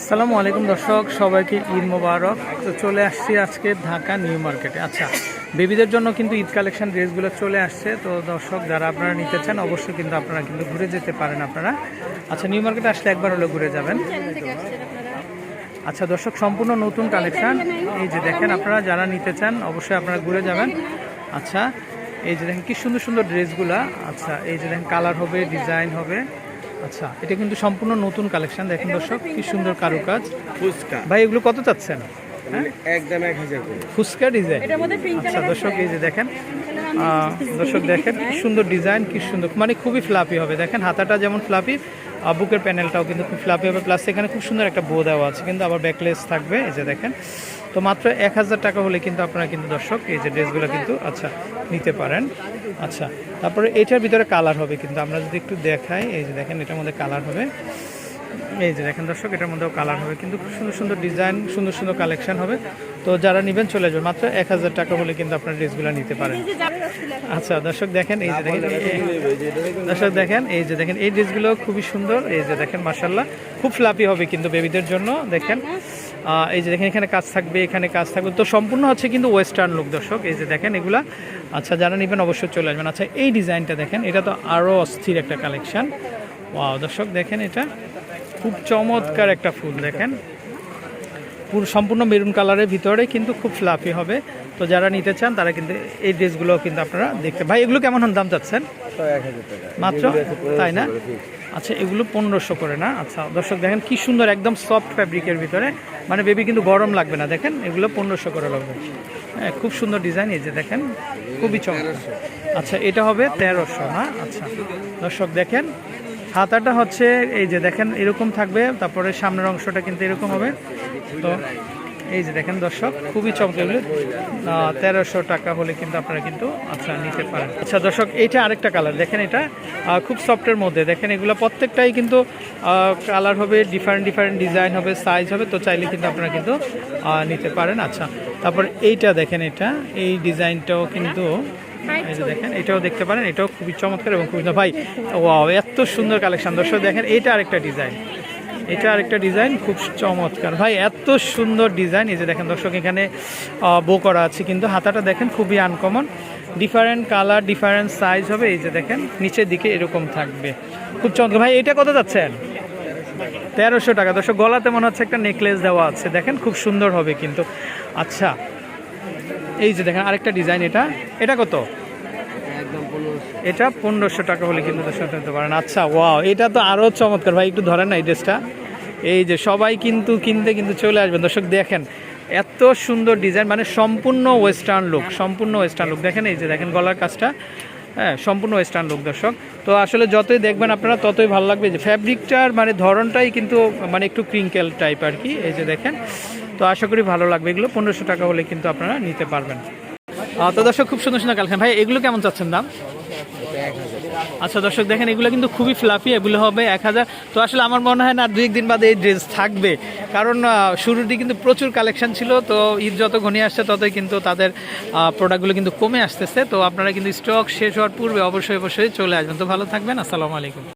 আসসালামু আলাইকুম দর্শক, সবাইকে ঈদ মোবারক। তো চলে আসছি আজকে ঢাকা নিউ মার্কেটে। আচ্ছা বেবিদের জন্য কিন্তু ঈদ কালেকশন ড্রেসগুলো চলে আসছে। তো দর্শক, যারা আপনারা নিতে চান, অবশ্যই কিন্তু আপনারা কিন্তু ঘুরে যেতে পারেন আপনারা। আচ্ছা নিউ মার্কেটে আসলে একবার হলে ঘুরে যাবেন। আচ্ছা দর্শক, সম্পূর্ণ নতুন কালেকশন। এই যে দেখেন আপনারা, যারা নিতে চান, অবশ্যই আপনারা ঘুরে যাবেন। আচ্ছা এই যে দেখেন কি সুন্দর সুন্দর ড্রেসগুলা। আচ্ছা এই যে দেখেন, কালার হবে, ডিজাইন হবে। আচ্ছা এটা কিন্তু সম্পূর্ণ নতুন কালেকশন দেখেন দর্শক কি সুন্দর কারুকাজ। ফুচকা। ভাই এগুলো কত চাচ্ছেন? হ্যাঁ? একদম এক হাজার করে। ফুচকা ডিজাইন। আচ্ছা দর্শক এই যে দেখেন দর্শক দেখেন, কি সুন্দর ডিজাইন, কি সুন্দর মানে খুবই ফ্লাপি হবে। দেখেন, হাতাটা যেমন ফ্লাপি বুকের প্যানেলটাও কিন্তু খুব ফ্লাপি হবে। প্লাস এখানে খুব সুন্দর একটা বো দেওয়া আছে, কিন্তু আবার ব্যাকলেস থাকবে, এই যে দেখেন। তো মাত্র এক হাজার টাকা হলে কিন্তু আপনারা কিন্তু দর্শক এই যে ড্রেসগুলো কিন্তু আচ্ছা নিতে পারেন। আচ্ছা তারপরে এটার ভিতরে কালার হবে কিন্তু, আমরা যদি একটু দেখাই, এই যে দেখেন, এটার মধ্যে কালার হবে। এই যে দেখেন দর্শক, এটার মধ্যেও কালার হবে, কিন্তু খুব সুন্দর সুন্দর ডিজাইন সুন্দর সুন্দর কালেকশন হবে। তো যারা নেবেন চলে যাবেন মাত্র এক হাজার টাকা হলে কিন্তু আপনার ড্রেসগুলো নিতে পারেন। আচ্ছা দর্শক দেখেন এই যে দেখেন দর্শক দেখেন এই যে দেখেন এই ড্রেসগুলো খুবই সুন্দর। এই যে দেখেন মার্শাল্লাহ খুব ফ্লাপি হবে কিন্তু বেবিদের জন্য দেখেন। এই যে দেখেন এখানে কাজ থাকবে এখানে কাজ থাকবে। তো সম্পূর্ণ হচ্ছে কিন্তু ওয়েস্টার্ন লুক দর্শক। এই যে দেখেন এগুলা। আচ্ছা যারা নেবেন অবশ্যই চলে আসবেন। আচ্ছা এই ডিজাইনটা দেখেন এটা তো আরও অস্থির একটা কালেকশন ওয়াও দর্শক দেখেন এটা। খুব চমৎকার একটা ফুল দেখেন। পুরো সম্পূর্ণ মেরুন কালারের ভিতরে কিন্তু খুব ফ্লাফি হবে। তো যারা নিতে চান, তারা কিন্তু এই ড্রেসগুলো কিন্তু আপনারা দেখতে ভাই, এগুলো কেমন দাম চাচ্ছেন? মাত্র? তাই না? আচ্ছা এগুলো পনেরোশো করে না? আচ্ছা দর্শক দেখেন কি সুন্দর, একদম সফট ফ্যাব্রিকের ভিতরে। মানে বেবি কিন্তু গরম লাগবে না, দেখেন? এগুলো পনেরোশো করে লাগবে। হ্যাঁ খুব সুন্দর ডিজাইন এই যে, দেখেন? খুবই চমৎকার। আচ্ছা এটা হবে তেরোশো না? আচ্ছা দর্শক দেখেন। হাতাটা হচ্ছে এই যে দেখেন, এরকম থাকবে, তারপরে সামনের অংশটা কিন্তু এরকম হবে। তো এই যে দেখেন দর্শক, খুবই চমকে তেরোশো টাকা হলে কিন্তু আপনারা কিন্তু আচ্ছা নিতে পারেন। আচ্ছা দর্শক, এইটা আরেকটা কালার দেখেন এটা খুব সফটের মধ্যে। দেখেন এগুলো প্রত্যেকটাই কিন্তু কালার হবে ডিফারেন্ট ডিফারেন্ট ডিজাইন হবে সাইজ হবে, তো চাইলে কিন্তু আপনারা কিন্তু নিতে পারেন। আচ্ছা তারপর এইটা দেখেন এটা, এই ডিজাইনটাও কিন্তু দেখেন এটাও দেখতে পারেন এটাও খুবই চমৎকার এবং খুবই ভাই ওয়াও এত সুন্দর কালেকশন। দর্শক দেখেন এটা আরেকটা ডিজাইন। এটা আরেকটা ডিজাইন খুব চমৎকার। ভাই এত সুন্দর ডিজাইন। এই যে দেখেন দর্শক এখানে বো করা আছে কিন্তু হাতাটা দেখেন খুবই uncommon different colour different size হবে। এই যে দেখেন নিচের দিকে এরকম থাকবে। খুব চমৎকার। ভাই এটা কত যাচ্ছেন? তেরোশো টাকা। দর্শক গলাতে মনে হচ্ছে একটা নেকলেস দেওয়া আছে। দেখেন খুব সুন্দর হবে কিন্তু। আচ্ছা এই যে দেখেন আরেকটা ডিজাইন এটা। এটা কত? এটা পনেরোশো টাকা হলে কিন্তু দর্শক নিতে পারেন। আচ্ছা ওয়াও এটা তো আরও চমৎকার। ভাই, একটু ধরেন না এই ড্রেসটা। এই যে সবাই কিন্তু কিনতে কিন্তু চলে আসবেন। দর্শক, দেখেন, এত সুন্দর ডিজাইন মানে সম্পূর্ণ ওয়েস্টার্ন লুক সম্পূর্ণ ওয়েস্টার্ন লুক দেখেন এই যে, দেখেন গলার কাজটা। হ্যাঁ সম্পূর্ণ ওয়েস্টার্ন লুক দর্শক। তো আসলে যতই দেখবেন আপনারা, ততই ভালো লাগবে। যে ফ্যাব্রিকটার মানে ধরনটাই কিন্তু মানে একটু ক্রিঙ্কেল টাইপ আর কি। এই যে দেখেন, তো আশা করি ভালো লাগবে। এগুলো পনেরোশো টাকা হলে কিন্তু আপনারা নিতে পারবেন। তো দর্শক, খুব সুন্দর সুন্দর কালেকশন। ভাই, এগুলো কেমন চাচ্ছেন দাম? আচ্ছা দর্শক, দেখেন, এগুলো কিন্তু খুবই ফ্লাফি এগুলো হবে এক হাজার। তো আসলে আমার মনে হয় না, দুই একদিন বাদে এই ড্রেস থাকবে। কারণ শুরুর দিকে কিন্তু প্রচুর কালেকশন ছিল, তো ঈদ যত ঘনিয়ে আসছে, ততই কিন্তু তাদের প্রোডাক্টগুলো কিন্তু কমে আসতেছে। তো আপনারা কিন্তু স্টক শেষ হওয়ার পূর্বে অবশ্যই অবশ্যই চলে আসবেন। তো ভালো থাকবেন, আসসালামু আলাইকুম।